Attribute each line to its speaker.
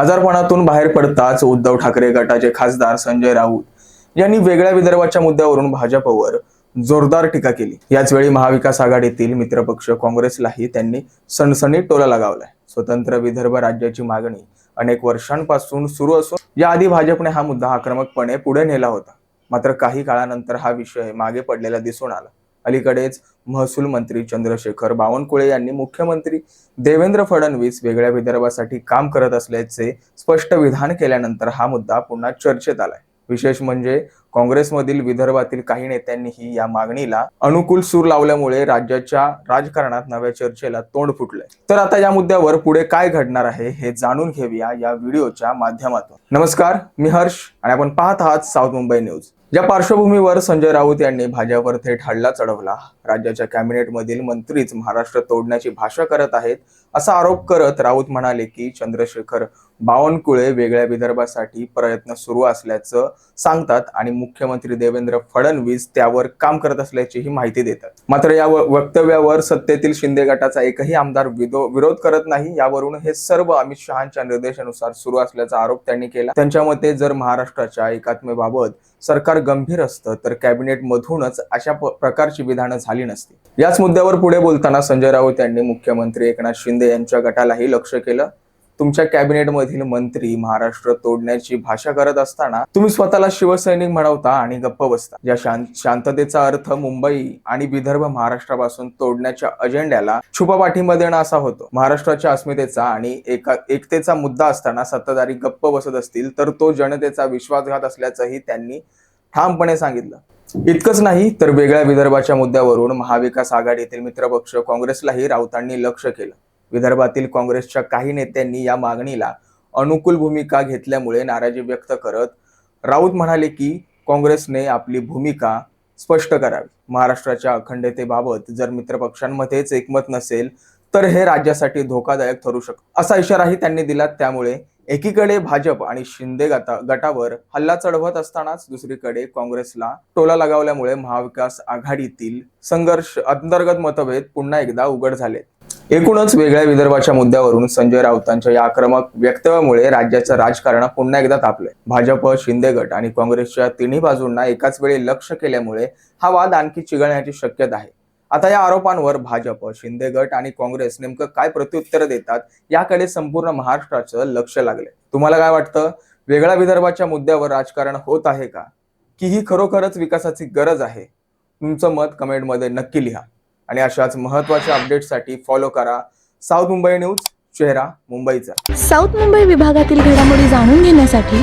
Speaker 1: आजारपणातून बाहेर पडताच उद्धव ठाकरे गटाचे खासदार संजय राऊत यांनी वेगळ्या विदर्भाच्या मुद्द्यावरून भाजपवर जोरदार टीका केली. याच वेळी महाविकास आघाडीतील मित्रपक्ष काँग्रेसलाही त्यांनी सणसणीत टोला लगावलाय. स्वतंत्र विदर्भ राज्याची मागणी अनेक वर्षांपासून सुरू असून याआधी भाजपने हा मुद्दा आक्रमकपणे पुढे नेला होता. मात्र काही काळानंतर हा विषय मागे पडलेला दिसून आला. अलीकडेच महसूल मंत्री चंद्रशेखर बावनकुळे यांनी मुख्यमंत्री देवेंद्र फडणवीस वेगळ्या विदर्भासाठी काम करत असल्याचे स्पष्ट विधान केल्यानंतर हा मुद्दा पुन्हा चर्चेत आलाय. विशेष म्हणजे काँग्रेसमधील विदर्भातील काही नेत्यांनीही या मागणीला अनुकूल सूर लावल्यामुळे राज्याच्या राजकारणात नव्या चर्चेला तोंड फुटलंय. तर आता या मुद्द्यावर पुढे काय घडणार आहे हे जाणून घेऊया या व्हिडिओच्या माध्यमातून. नमस्कार मी हर्ष आणि आपण पाहत आहात साऊथ मुंबई न्यूज. या पार्श्वभूमीवर संजय राऊत यांनी भाजपवर थेट हल्ला चढवला राज्याच्या कॅबिनेटमधील मंत्रीच महाराष्ट्र तोडण्याची भाषा करत आहेत असा आरोप करत राऊत म्हणाले की चंद्रशेखर बावनकुळे वेगळ्या विदर्भासाठी प्रयत्न सुरू असल्याचं सांगतात आणि मुख्यमंत्री देवेंद्र फडणवीस त्यावर काम करत असल्याचीही माहिती देतात. मात्र या वक्तव्यावर सत्तेतील शिंदे गटाचा एकही आमदार विदो- विरोध करत नाही यावरून हे सर्व अमित शहाच्या निर्देशानुसार सुरू असल्याचा आरोप त्यांनी केला. त्यांच्या मते जर महाराष्ट्राच्या एकात्मेबाबत सरकार गंभीर असतं तर कॅबिनेट मधूनच अशा प्रकारची विधानं झाली नसती. याच मुद्द्यावर पुढे बोलताना संजय राऊत यांनी मुख्यमंत्री एकनाथ शिंदे यांच्या गटालाही लक्ष केलं. तुमच्या कॅबिनेटमधील मंत्री महाराष्ट्र तोडण्याची भाषा करत असताना तुम्ही स्वतःला शिवसैनिक म्हणवता आणि गप्प बसता. या शांत शांततेचा अर्थ मुंबई आणि विदर्भ महाराष्ट्रापासून तोडण्याच्या अजेंड्याला छुपा पाठिंबा देणं असा होतो. महाराष्ट्राच्या अस्मितेचा आणि एका एकतेचा मुद्दा असताना सत्ताधारी गप्प बसत असतील तर तो जनतेचा विश्वासघात असल्याचंही त्यांनी ठामपणे सांगितलं. इतकंच नाही तर वेगळ्या विदर्भाच्या मुद्द्यावरून महाविकास आघाडीतील मित्रपक्ष काँग्रेसलाही राऊतांनी लक्ष केलं. विदर्भातील काँग्रेसच्या काही नेत्यांनी या मागणीला अनुकूल भूमिका घेतल्यामुळे नाराजी व्यक्त करत राऊत म्हणाले की काँग्रेसने आपली भूमिका स्पष्ट करावी. महाराष्ट्राच्या अखंडतेबाबत जर मित्रपक्षांमध्येच एकमत नसेल तर हे राज्यासाठी धोकादायक ठरू शकतं असा इशाराही त्यांनी दिला. त्यामुळे एकीकडे भाजप आणि शिंदे गटा गटावर हल्ला चढवत असतानाच दुसरीकडे काँग्रेसला टोला लगावल्यामुळे महाविकास आघाडीतील संघर्ष अंतर्गत मतभेद पुन्हा एकदा उघड झाले एकूणच वेगळ्या विदर्भाच्या मुद्द्यावरून संजय राऊतांच्या या आक्रमक वक्तव्यामुळे राज्याचं राजकारण पुन्हा एकदा तापलंय. भाजप शिंदे गट आणि काँग्रेसच्या तिन्ही बाजूंना एकाच वेळी लक्ष केल्यामुळे हा वाद आणखी चिघळण्याची शक्यता आहे. आता या आरोपांवर भाजप शिंदे गट आणि काँग्रेस नेमकं काय प्रत्युत्तर देतात याकडे संपूर्ण महाराष्ट्राचं लक्ष लागले तुम्हाला काय वाटतं? वेगळ्या विदर्भाच्या मुद्द्यावर राजकारण होत आहे का? की ही खरोखरच विकासाची गरज आहे? तुमचं मत कमेंटमध्ये नक्की लिहा. आणि अशाच महत्त्वाच्या अपडेटसाठी फॉलो करा. साऊथ मुंबई न्यूज चेहरा मुंबईचा.
Speaker 2: साऊथ मुंबई विभागातील घडामोडी जाणून घेण्यासाठी